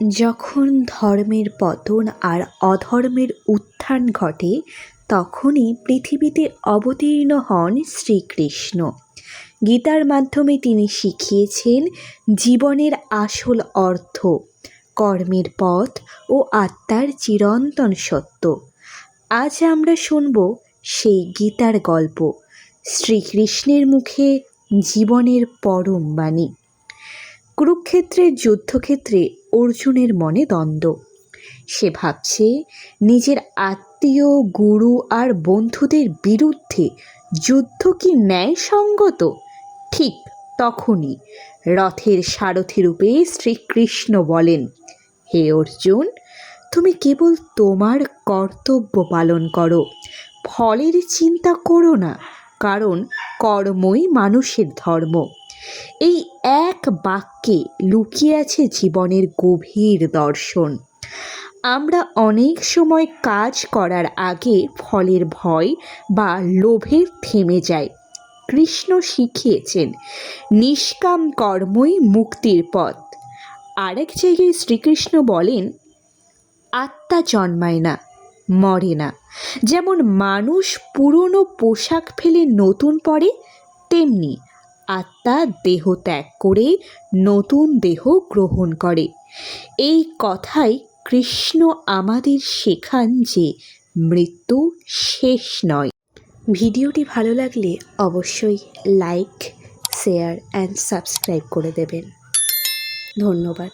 যখন ধর্মের পতন আর অধর্মের উত্থান ঘটে, তখনই পৃথিবীতে অবতীর্ণ হন শ্রীকৃষ্ণ। গীতার মাধ্যমে তিনি শিখিয়েছেন জীবনের আসল অর্থ, কর্মের পথ ও আত্মার চিরন্তন সত্য। আজ আমরা শুনব সেই গীতার গল্প, শ্রীকৃষ্ণের মুখে জীবনের পরম বাণী। কুরুক্ষেত্রের যুদ্ধক্ষেত্রে অর্জুনের মনে দ্বন্দ্ব। সে ভাবছে, নিজের আত্মীয়, গুরু আর বন্ধুদের বিরুদ্ধে যুদ্ধ কি ন্যায়সঙ্গত? ঠিক তখনই রথের সারথি রূপে শ্রীকৃষ্ণ বলেন, হে অর্জুন, তুমি কেবল তোমার কর্তব্য পালন করো। ফলের চিন্তা করো না, কারণ কর্মই মানুষের ধর্ম। এই এক বাক্যে লুকিয়ে আছে জীবনের গভীর দর্শন। আমরা অনেক সময় কাজ করার আগে ফলের ভয় বা লোভে থেমে যাই। কৃষ্ণ শিখিয়েছেন, নিষ্কাম কর্মই মুক্তির পথ। আরেক জায়গায় শ্রীকৃষ্ণ বলেন, আত্মা জন্মায় না, মরে না। যেমন মানুষ পুরনো পোশাক ফেলে নতুন পরে, তেমনি আত্মা দেহ ত্যাগ করে নতুন দেহ গ্রহণ করে। এই কথাই কৃষ্ণ আমাদের শেখান যে মৃত্যু শেষ নয়। ভিডিওটি ভালো লাগলে অবশ্যই লাইক, শেয়ার অ্যান্ড সাবস্ক্রাইব করে দেবেন। ধন্যবাদ।